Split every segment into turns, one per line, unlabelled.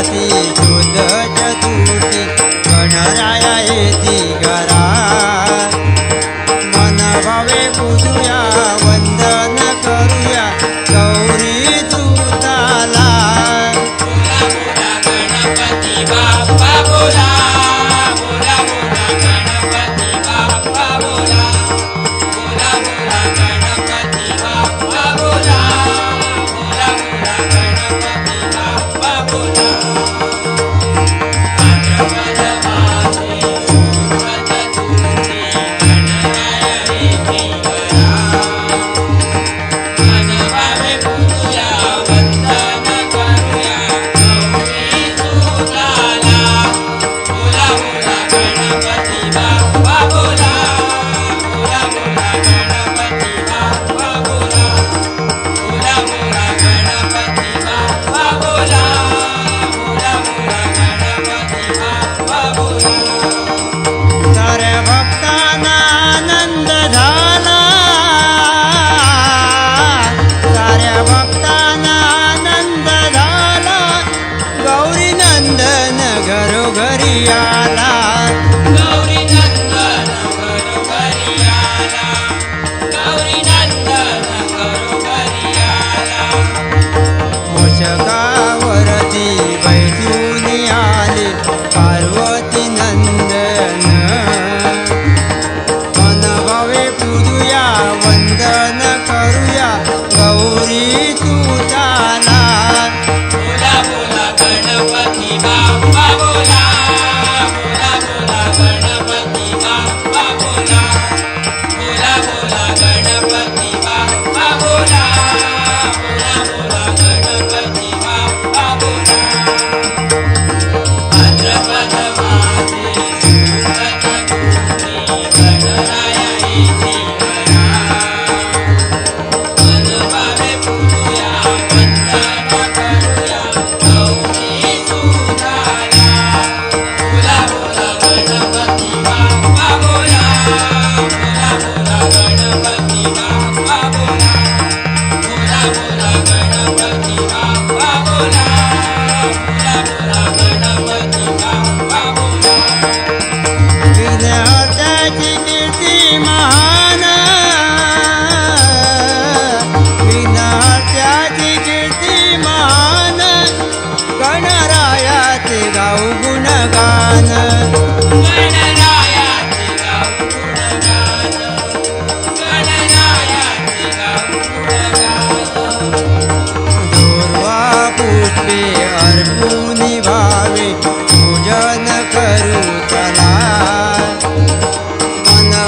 হাতি Gauri Thank you. गुणगान. दुर्वा पुष्पे अर्पुनी भावे पूजन करू चला.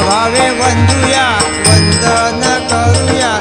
भावे वंदूया वंदन करूया.